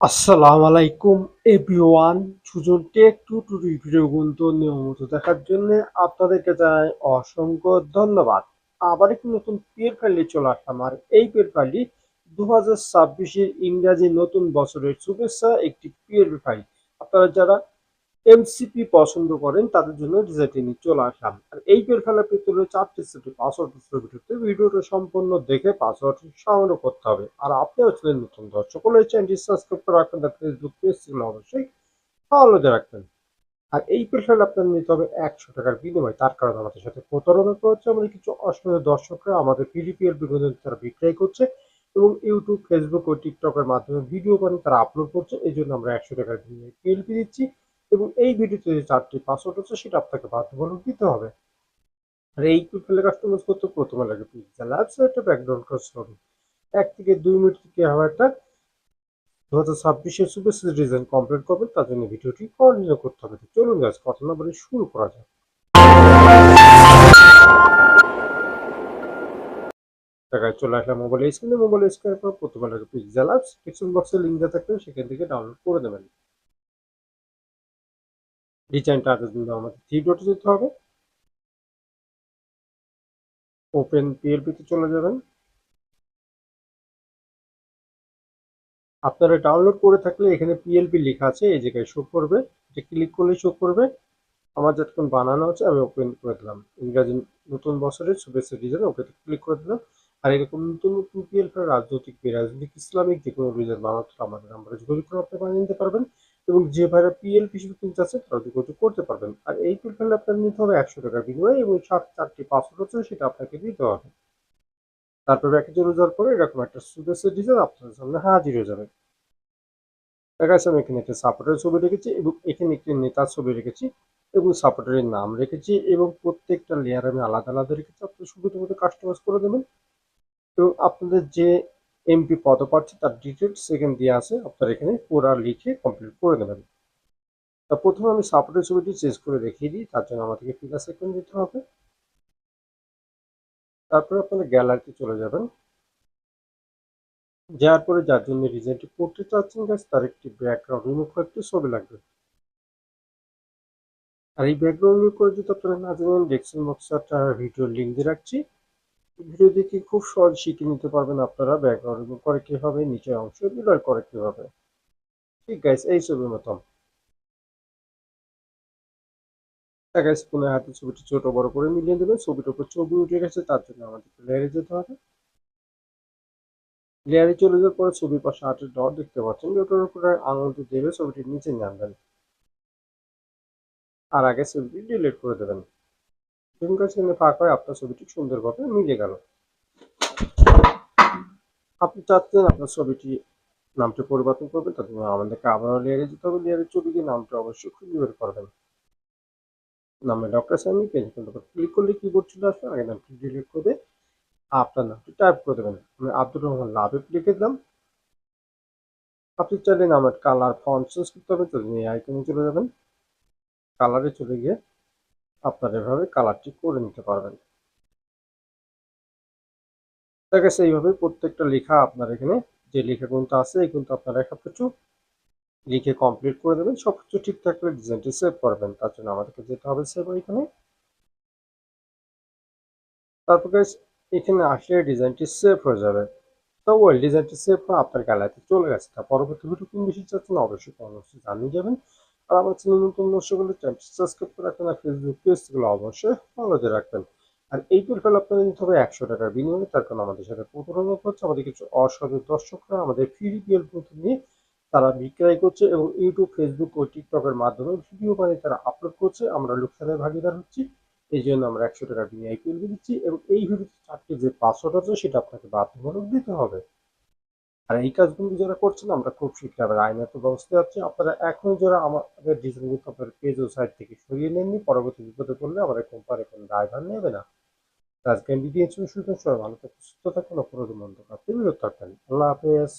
আসসালামু আলাইকুম everyone. Sujan tech টু টু ভিডিও কিন্তু নিয়মিত দেখার জন্য আপনাদেরকে জানাই অসংখ্য ধন্যবাদ। আবার একটি নতুন পের ফাইলে চলে আসলাম। আর এই পের ফাইলটি দু হাজার ছাব্বিশের ইংরাজি নতুন বছরের শুভেচ্ছা একটি পের ফাইল। আপনারা যারা এমসিপি পছন্দ করেন, তাদের জন্য ডিজাইনটি নিয়ে চলে আসলাম। আর এই পের পেতে হলে চারটি সেটি পাসওয়ার্ড ভিডিওতে ভিডিওটা সম্পূর্ণ দেখে পাসওয়ার্ডটি সংগ্রহ করতে হবে। আর আপনি হচ্ছিলেন নতুন দর্শক, হলে চ্যানেলটি সাবস্ক্রাইব করে রাখবেন, তার ফেসবুক পেজ ছিল অবশ্যই ফলো দিয়ে রাখবেন। আর এই ফাইল আপনার নিতে হবে একশো টাকার বিনিময়, তার কারণ আমাদের সাথে প্রতারণা করা হচ্ছে আমাদের কিছু অসংখ্য দর্শকরা, আমাদের পিডিপিএল বিনোদন তারা বিক্রয় করছে এবং ইউটিউব ফেসবুক ও টিকটকের মাধ্যমে ভিডিও বানিয়ে তারা আপলোড করছে। এই জন্য আমরা একশো টাকার বিনিময়ে পিএলপি দিচ্ছি। এবং এই ভিডিওতে যে চারটি পাসওয়ার্ড হচ্ছে সেটা আপনাকে বাধ্যতামূলক দিতে হবে। আর এই ফেলে কাস্টমাইজ করতে প্রথমে লাগে পিক্সেল অ্যাপস একটা ব্যাকগ্রাউন্ড কাজ করুন এক থেকে দুই মিনিট থেকে হবে একটা। দু হাজার ছাব্বিশের শুভেচ্ছা ডিজাইন কমপ্লিট করবেন, তার জন্য ভিডিওটি কন্টিনিউ করতে হবে। চলুন গাছ কথা না বলে শুরু করা যাক। টাকায় চলে আসলাম মোবাইল স্ক্রিনে মোবাইল স্ক্রিনের পর প্রথমে লাগে পিক্সেল অ্যাপস ডিসক্রিপশন বক্সে লিঙ্ক দেওয়া থাকবে, সেখান থেকে ডাউনলোড করে দেবেন ডিজাইনটা আসার জন্য আমাদের থ্রি ডটে যেতে হবে। ওপেন পিএলপিতে চলে যাবেন। আপনারা ডাউনলোড করে থাকলে এখানে পিএলপি লেখা আছে, এই জায়গায় শো করবে। এটা ক্লিক করলে শো করবে। আমার যতক্ষণ বানানো আছে, আমি ওপেন করে দিলাম। ইংরাজি নতুন বছরের শুভেচ্ছা ডিজাইন ওকে ক্লিক করে দিলাম। আর এরকম নতুন নতুন পিএলপি রাজনৈতিক রাজনৈতিক ইসলামিক যে কোনো ডিজাইন বানাতে আমাদের, আমরা যোগাযোগ করে আপনি বানিয়ে নিতে পারবেন এবং যে ভাইরা পিএলপি হিসেবে কিনতে আছে তারা যোগাযোগ করতে পারবেন। আর এই পিএলপি আপনার নিতে হবে একশো টাকার বিনিময়ে এবং সাত, চারটি পাসওয়ার্ড হচ্ছে সেটা আপনাকে দিতে হবে। তারপর চলে যাওয়ার পরে এরকম একটা শুভেচ্ছা ডিজাইন আপনার সামনে হাজির হয়ে যাবে দেখা যাচ্ছে আমি এখানে একটা সাপোর্টের ছবি রেখেছি এবং এখানে একটি নেতার ছবি রেখেছি এবং সাপোর্টারের নাম রেখেছি এবং প্রত্যেকটা লেয়ার আমি আলাদা আলাদা রেখেছি। আপনি সুবিধা মতো কাস্টমাইজ করে দেবেন। এবং আপনাদের যে এমপি পদপ্রার্থী তার ডিটেলস এখানে দিয়ে আছে, আপনারা এখানে পুরা লিখে কমপ্লিট করে দেবেন। তা প্রথমে আমি সাপোর্টের ছবিটি চেঞ্জ করে দেখিয়ে দিই, তার জন্য আমাদেরকে ফিগার সেকেন্ড দিতে হবে। তারপরে আপনারা গ্যালারিতে চলে যাবেন। যাওয়ার পরে যার জন্য ডিজাইনটি করতে চাচ্ছেন গাছ তার একটি ব্যাকগ্রাউন্ড রিমুভ করে একটি ছবি লাগবে। আর এই ব্যাকগ্রাউন্ড রিমুভ করে যদি আপনারা না জানেন ডেক্সন বক্সে ভিডিও লিঙ্ক দিয়ে রাখছি। ভিডিও খুব সহজ শিখে নিতে পারবেন আপনারা ব্যাকগ্রাউন্ড করে কীভাবে নিচের অংশ ব্লার করে কীভাবে ঠিক গাইস এই ছবির মতন। গাইস পুনঃ হাতে ছবিটি ছোট বড় করে মিলিয়ে দেবেন ছবিটার উপর ছবি উঠে গেছে, তার জন্য আমাদের লেয়ারে যেতে হবে। লেয়ারে চলে যাওয়ার পরে ছবির পাশে আটের ডট দেখতে পাচ্ছেন। ওটার উপরে আঙুল দিয়ে দেবে ছবিটি নিচে নিয়ে আনবেন আর আগে ছবিটি ডিলিট করে দেবেন। কাজ এখানে ফাঁক হয় আপনার ছবিটি সুন্দরভাবে মিলে গেল। আপনি চাচ্ছেন আপনার ছবিটি নামটি পরিবর্তন করবেন তার জন্য আমাদেরকে আবারও লেয়ারে যেতে হবে। লেয়ারের ছবিটির নামটা অবশ্যই খুঁজে বের করবেন। নামে ডক্টর সামি, পেজ ক্লিক করলে কিবোর্ড চলে আসবে। আগে নামটি ডিলিট করে আপনার নামটি টাইপ করে দেবেন। আমি আব্দুর রহমান লাভে লিখে দিলাম। আপনি চাইলে নামের কালার ফন্ট চেঞ্জ করতে হবে তো এই আইকনে চলে যাবেন। কালারে চলে গিয়ে আপনার এভাবে কালারটি করে নিতে পারবেন। দেখা গেছে এইভাবে প্রত্যেকটা লেখা আপনার এখানে যে লেখাগুলো আছে কিন্তু আপনারা সব কিছু লিখে কমপ্লিট করে দেবেন। সব কিছু ঠিক থাকলে ডিজাইনটি সেভ করবেন। তার জন্য আমাদেরকে যেতে হবে সেভ এখানে তারপর এখানে আসলে ডিজাইনটি সেভ হয়ে যাবে। তো ওই ডিজাইনটি সেভ হয়ে আপনার গ্যালারিতে চলে গেছে। তা পরবর্তী ভিডিও কোন বেশি চাচ্ছেন অবশ্যই অবশ্যই জানিয়ে যাবেন। আর আমার চ্যানেল নতুন দর্শক হলে চ্যানেলটি সাবস্ক্রাইব করে রাখবেন আর ফেসবুক পেজগুলো অবশ্যই ফলো দিয়ে রাখবেন। আর এই প্রোফাইল আপনাদের নিতে হবে একশো টাকার বিনিময়ে। তার কারণ আমাদের সাথে প্রতারণা হচ্ছে, আমাদের কিছু অসাধু দর্শকরা আমাদের ফ্রি পিএল নিয়ে তারা বিক্রয় করছে এবং ইউটিউব ফেসবুক ও টিকটকের মাধ্যমে ভিডিও বানিয়ে তারা আপলোড করছে। আমরা লোকসানের ভাগিদার হচ্ছি, এই জন্য আমরা একশো টাকার বিনিময় পিএল দিচ্ছি এবং এই ভিডিওতে চারটি যে পাসওয়ার্ড আছে, সেটা আপনাকে বাধ্যতামূলক দিতে হবে। আর এই কাজগুলো যারা করছেন আমরা খুব শীঘ্রই আবার আইনত ব্যবস্থা যাচ্ছি আপনারা এখন যারা আমাদের ডিজাইনগুলো আপনার পেজ ও সাইট থেকে সরিয়ে নেননি, পরবর্তী বিপদে পড়লে আমাদের কোম্পানি কোনো ড্রাইভার নেবে না। আজকে আমি দিয়েছি সুযোগ সবাই ভালো থাকুন, সুস্থ থাকুন, অপরাধ মন্দ থাকতে বিরত থাকবেন। আল্লাহ হাফেজ।